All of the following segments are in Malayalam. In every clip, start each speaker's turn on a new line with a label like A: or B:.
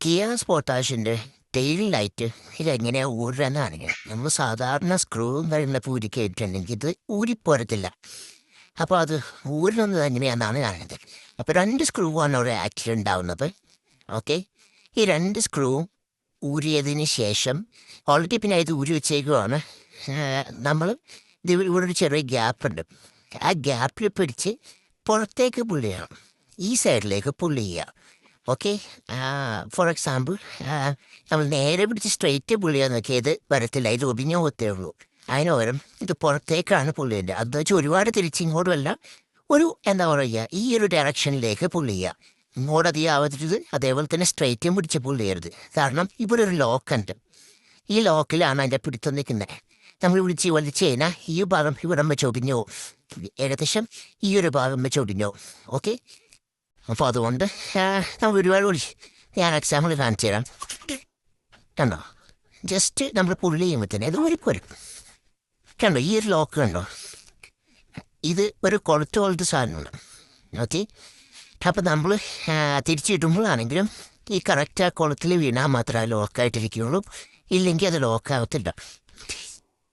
A: കിയ സ്പോട്ടാഷിന്റെ ടെയിൽ ലൈറ്റ് ഇതെങ്ങനെയാണ് ഊരാനാണെങ്കിൽ നമ്മൾ സാധാരണ സ്ക്രൂവും കാര്യങ്ങളെ പൂരി കയറ്റുണ്ടെങ്കിൽ ഇത് ഊരിപ്പോരത്തില്ല. അപ്പോൾ അത് ഊരുന്നത് തന്നെയാണെന്നാണ് കാണുന്നത് അപ്പോൾ രണ്ട് സ്ക്രൂവാണ് അവിടെ ആക്ച്വലി ഉണ്ടാവുന്നത്. ഓക്കെ? ഈ രണ്ട് സ്ക്രൂവും ഊരിയതിന് ശേഷം ഓൾറെഡി പിന്നെ ഇത് ഊരി വെച്ചേക്കുവാണ്. നമ്മൾ ഇത് ഇവിടെ ഒരു ചെറിയ ഗ്യാപ്പുണ്ട്. ആ ഗ്യാപ്പിൽ പിടിച്ച് പുറത്തേക്ക് പുള്ളി ചെയ്യണം ഈ സൈഡിലേക്ക് പുള്ളി ചെയ്യുക. ഓക്കെ ഫോർ എക്സാമ്പിൾ നമ്മൾ നേരെ പിടിച്ച് സ്ട്രെയിറ്റ് പുള്ളിയാന്ന് നോക്കിയത് വരത്തില്ല ഇത് ഒടിഞ്ഞു പോത്തേ ഉള്ളൂ. അതിന് പകരം ഇത് പുറത്തേക്കാണ് പുള്ളിന്റെ അത് വെച്ചാൽ ഒരുപാട് തിരിച്ചിങ്ങോട്ടുമല്ല ഒരു എന്താ പറയുക ഈ ഒരു ഡയറക്ഷനിലേക്ക് പുള്ളി ചെയ്യുക. ഇങ്ങോട്ട് അധികം ആവരുത് അതേപോലെ തന്നെ സ്ട്രെയിറ്റും പിടിച്ച് പുള്ളി ചെയ്യരുത്. കാരണം ഇവിടെ ഒരു ലോക്ക് ഉണ്ട്. ഈ ലോക്കിലാണ് അതിന്റെ പിടുത്തം നിൽക്കുന്നത്. നമ്മൾ വിളിച്ച് വലിച്ചു കഴിഞ്ഞാൽ ഈ ഭാഗം ഇവിടം വെച്ച് ഒടിഞ്ഞോ ഏകദേശം ഈ ഒരു ഭാഗം വെച്ച് ഒടിഞ്ഞോ ഓക്കെ അപ്പോൾ അതുകൊണ്ട് നമ്മൾ ഒരുപാട് വിളിച്ച് ഞാൻ എക്സാമ്പിൾ കാണിച്ചു തരാം കണ്ടോ? ജസ്റ്റ് നമ്മൾ പുള്ളി ചെയ്യുമ്പോൾ തന്നെ ഇത് ഊരിപ്പോരും കണ്ടോ? ഈ ഒരു ലോക്ക് കണ്ടോ? ഇത് ഒരു കൊളുത്ത് പോലത്തെ സാധനമാണ്. ഓക്കെ അപ്പം നമ്മൾ തിരിച്ചിടുമ്പോഴാണെങ്കിലും ഈ കറക്റ്റ് ആ കുളത്തിൽ വീണാൽ മാത്രമേ ലോക്കായിട്ടിരിക്കുകയുള്ളൂ ഇല്ലെങ്കിൽ അത് ലോക്കാവത്തില്ല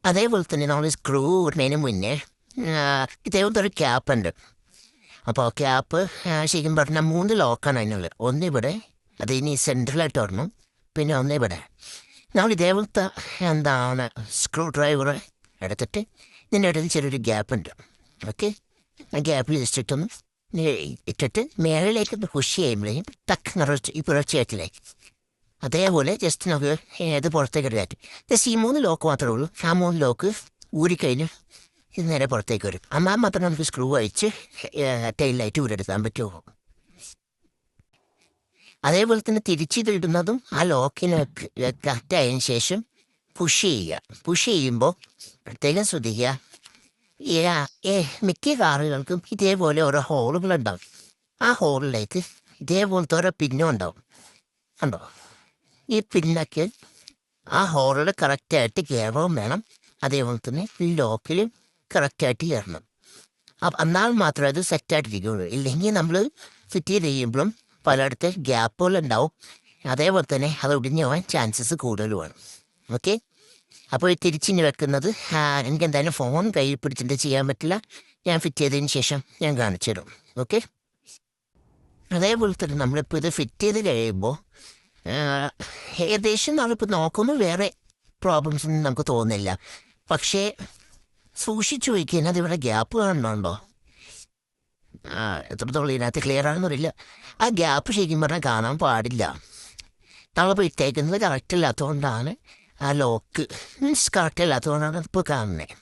A: അതേപോലെ തന്നെ നമ്മൾ സ്ക്രൂ ഇടുന്നതിന് മുന്നേ ഇതേപോലത്തെ ഒരു ക്യാപ്പ് ഉണ്ട്. അപ്പോൾ ക്യാപ്പ് ശരിക്കും പറഞ്ഞാൽ മൂന്ന് ലോക്കാണ് അതിനുള്ളത്. ഒന്നിവിടെ അത് ഇനി സെൻട്രലായിട്ട് വരണം. പിന്നെ ഒന്നിവിടെ. നമ്മൾ ഇതേപോലത്തെ എന്താണ് സ്ക്രൂ ഡ്രൈവർ എടുത്തിട്ട് ഇതിന്റെ ഇടയിൽ ചെറിയൊരു ഗ്യാപ്പ് ഉണ്ട്. ഓക്കെ? ആ ഗ്യാപ്പിൽ ജസ്റ്റിട്ടൊന്ന് ഇട്ടിട്ട് മേളിലേക്ക് പുഷ് ചെയ്യുമ്പോഴേക്കും ടക്ക് നിറച്ച് ഈ പുറച്ചേറ്റിലേക്ക് അതേപോലെ ജസ്റ്റ് നമുക്ക് ഏത് പുറത്തേക്ക് ഇടാറ്റ് ജസ്റ്റ് ഈ മൂന്ന് ലോക്ക് മാത്രമേ ഉള്ളൂ. ആ മൂന്ന് ലോക്ക് ഊരിക്കഴിഞ്ഞ് ഇത് നേരെ പുറത്തേക്ക് വരും. അമ്മ മാത്രം നമുക്ക് സ്ക്രൂ അഴിച്ച് ടൈൽ ലൈറ്റ് ഊരെടുക്കാൻ പറ്റുമോ അതേപോലെ തന്നെ തിരിച്ചിടുന്നതും ആ ലോക്കിനെ കറക്റ്റ് ആയതിനു ശേഷം പുഷ് ചെയ്യുക. പുഷ് ചെയ്യുമ്പോൾ പ്രത്യേകം ശ്രദ്ധിക്കുക. ഏ മിക്ക കാറുകൾക്കും ഇതേപോലെ ഓരോ ഹോളുകളുണ്ടാവും ആ ഹോളിലേക്ക് ഇതേപോലത്തെ ഓരോ പിന്നും ഉണ്ടാവും. കണ്ടോ? ഈ പിന്നൊക്കെ ആ ഹോളിൽ കറക്റ്റായിട്ട് കയറവും വേണം. അതേപോലെ തന്നെ ലോക്കിലും കറക്റ്റായിട്ട് ചേരണം അപ്പം എന്നാൽ മാത്രമേ അത് സെറ്റായിട്ട് ഇരിക്കുള്ളൂ ഇല്ലെങ്കിൽ നമ്മൾ ഫിറ്റ് ചെയ്ത് കഴിയുമ്പോഴും പലയിടത്ത് ഗ്യാപ്പുകളുണ്ടാവും അതേപോലെ തന്നെ അത് ഒടിഞ്ഞു പോകാൻ ചാൻസസ് കൂടുതലുമാണ്. ഓക്കെ അപ്പോൾ ഈ തിരിച്ചിഞ്ഞ് വെക്കുന്നത് എനിക്ക് എന്തായാലും ഫോൺ കയ്യിൽ പിടിച്ചിട്ട് ചെയ്യാൻ പറ്റില്ല. ഞാൻ ഫിറ്റ് ചെയ്തതിന് ശേഷം ഞാൻ കാണിച്ചു തരും. ഓക്കെ അതേപോലെ തന്നെ നമ്മളിപ്പോൾ ഇത് ഫിറ്റ് ചെയ്ത് കഴിയുമ്പോൾ ഏകദേശം നമ്മളിപ്പോൾ നോക്കുമ്പോൾ വേറെ പ്രോബ്ലംസ് ഒന്നും നമുക്ക് തോന്നുന്നില്ല. പക്ഷേ സൂക്ഷിച്ചു വയ്ക്കാൻ അതിവിടെ ഗ്യാപ്പ് കാണുന്നുണ്ടോ? ആ എത്രത്തോളം ഇതിനകത്ത് ക്ലിയർ ആണെന്നറിയില്ല ആ ഗ്യാപ്പ് ശരിക്കും പറഞ്ഞാൽ കാണാൻ പാടില്ല. നമ്മളിപ്പോൾ ഇട്ടേക്കുന്നത് കറക്റ്റ് ഇല്ലാത്തതുകൊണ്ടാണ് ആ ലോക്ക് മീൻസ് കറക്റ്റ് ഇല്ലാത്തതുകൊണ്ടാണ് ഇപ്പോൾ കാണുന്നത്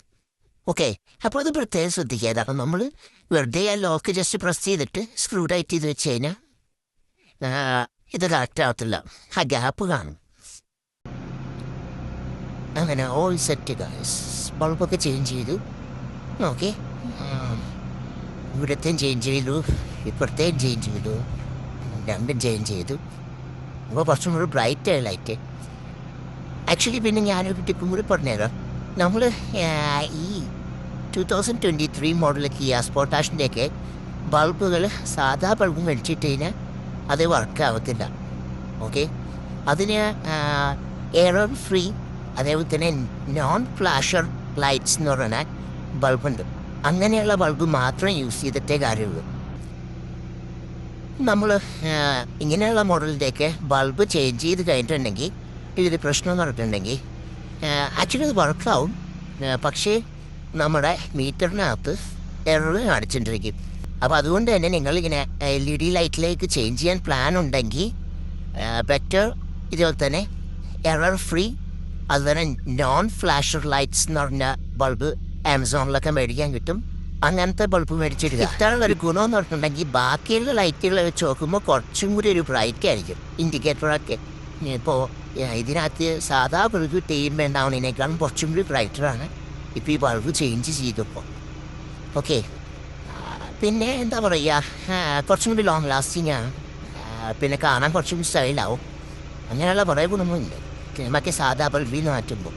A: ഓക്കെ അപ്പോൾ അത് പ്രത്യേകം ശ്രദ്ധിക്കുക. കാരണം നമ്മൾ വെറുതെ ആ ലോക്ക് ജസ്റ്റ് പ്രസ് ചെയ്തിട്ട് സ്ക്രൂ ടൈറ്റ് ചെയ്ത് വെച്ച് കഴിഞ്ഞാൽ ഇത് കറക്റ്റ് ആവത്തില്ല. ആ ഗ്യാപ്പ് കാണും. അങ്ങനെ ഓൾ സെറ്റ് ഗായ്സ് ബൾബൊക്കെ ചേഞ്ച് ചെയ്തു. ഓക്കെ ഇവിടത്തെയും ചേഞ്ച് ചെയ്തു. ഇപ്പുറത്തെയും ചേഞ്ച് ചെയ്തു. രണ്ടും ചേഞ്ച് ചെയ്തു. അപ്പോൾ കുറച്ചും കൂടി ബ്രൈറ്റ് ലൈറ്റ് ആക്ച്വലി പിന്നെ ഞാനൊരു ടിപ്പും കൂടി പറഞ്ഞുതരാം. നമ്മൾ ഈ two thousand twenty three model Kia സ്പോട്ടാഷിന്റെയൊക്കെ ബൾബുകൾ സാധാ ബൾബ് മേടിച്ചിട്ട് കഴിഞ്ഞാൽ അത് വർക്ക് ആവത്തില്ല. ഓക്കെ അതിന് എയർ ഫ്രീ അതേപോലെ തന്നെ നോൺ ഫ്ലാഷർ ലൈറ്റ്സ് എന്ന് പറഞ്ഞാൽ ബൾബുണ്ട് അങ്ങനെയുള്ള ബൾബ് മാത്രം യൂസ് ചെയ്തിട്ടേ കാര്യമുള്ളൂ. നമ്മൾ ഇങ്ങനെയുള്ള മോഡലിന്റെയൊക്കെ ബൾബ് ചേഞ്ച് ചെയ്ത് കഴിഞ്ഞിട്ടുണ്ടെങ്കിൽ ഇതിൽ പ്രശ്നം പറഞ്ഞിട്ടുണ്ടെങ്കിൽ ആക്ച്വലി അത് വർക്കാവും പക്ഷേ നമ്മുടെ മീറ്ററിനകത്ത് എറർ കാണിച്ചിട്ടിരിക്കും. അപ്പോൾ അതുകൊണ്ട് തന്നെ നിങ്ങളിങ്ങനെ എൽ ഇ ഡി ലൈറ്റിലേക്ക് ചേഞ്ച് ചെയ്യാൻ പ്ലാൻ ഉണ്ടെങ്കിൽ ബെറ്റർ ഇതുപോലെ തന്നെ എറർ ഫ്രീ അതുപോലെ നോൺ ഫ്ലാഷർ ലൈറ്റ്സ് എന്ന് പറഞ്ഞ ബൾബ് ആമസോണിലൊക്കെ മേടിക്കാൻ കിട്ടും. അങ്ങനത്തെ ബൾബ് മേടിച്ചിട്ട് ഇത്തരം ഒരു ഗുണം എന്ന് പറഞ്ഞിട്ടുണ്ടെങ്കിൽ ബാക്കിയുള്ള ലൈറ്റുകൾ വെച്ച് നോക്കുമ്പോൾ കുറച്ചും കൂടി ഒരു ബ്രൈറ്റ് ആയിരിക്കും. ഇൻഡിക്കേറ്ററൊക്കെ ഇപ്പോൾ ഇതിനകത്ത് സാധാ ബൾബ് ടീം ഉണ്ടാവുന്നതിനേക്കാളും കുറച്ചും കൂടി ബ്രൈറ്ററാണ് ഇപ്പോൾ ഈ ബൾബ് ചേഞ്ച് ചെയ്തപ്പോൾ ഓക്കെ പിന്നെ എന്താ പറയുക കുറച്ചും കൂടി ലോങ് ലാസ്റ്റിംഗ് ആണ്. പിന്നെ കാണാൻ കുറച്ചും സ്റ്റൈലാവും അങ്ങനെയുള്ള കുറേ ഗുണങ്ങളുണ്ട് മറ്റേ സാധാ ബൾബിൽ മാറ്റുമ്പോൾ.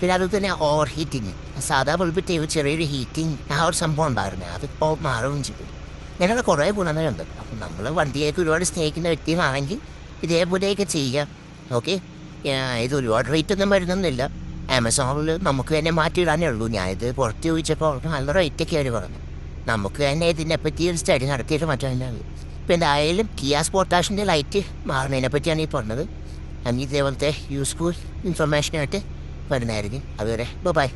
A: പിന്നെ അതുപോലെ തന്നെ ഓവർ ഹീറ്റിങ് സാധാ ബൾബിട്ട് ചെറിയൊരു ഹീറ്റിങ് ആ ഒരു സംഭവം ഉണ്ടായിരുന്നു. അതിപ്പോൾ മാറുകയും ചെയ്തു. ഞങ്ങളുടെ കുറേ ഗുണങ്ങളുണ്ട്. അപ്പം നമ്മൾ വണ്ടിയേക്ക് ഒരുപാട് സ്നേഹിക്കുന്ന വ്യക്തികളാണെങ്കിൽ ഇതേപോലെയൊക്കെ ചെയ്യാം. ഓക്കെ ഇത് ഒരുപാട് റേറ്റ് ഒന്നും വരുന്നൊന്നുമില്ല. ആമസോണിൽ നമുക്ക് തന്നെ മാറ്റിയിടാനേ ഉള്ളൂ. ഞാനിത് പുറത്ത് ചോദിച്ചപ്പോൾ അവർക്ക് നല്ല റേറ്റൊക്കെ അവർ പറഞ്ഞു. നമുക്ക് തന്നെ ഇതിനെപ്പറ്റി ഒരു സ്റ്റഡി നടത്തിയിട്ട് മാറ്റാൻ ഇപ്പം എന്തായാലും കിയാസ് പൊട്ടാഷിന്റെ ലൈറ്റ് മാറുന്നതിനെ പറ്റിയാണ് ഈ പറഞ്ഞത്. আমি ഇതേപോലത്തെ യൂസ്ഫുൾ ഇൻഫർമേഷനായിട്ട് വരുന്നതായിരിക്കും. അതുവരെ ബൈ.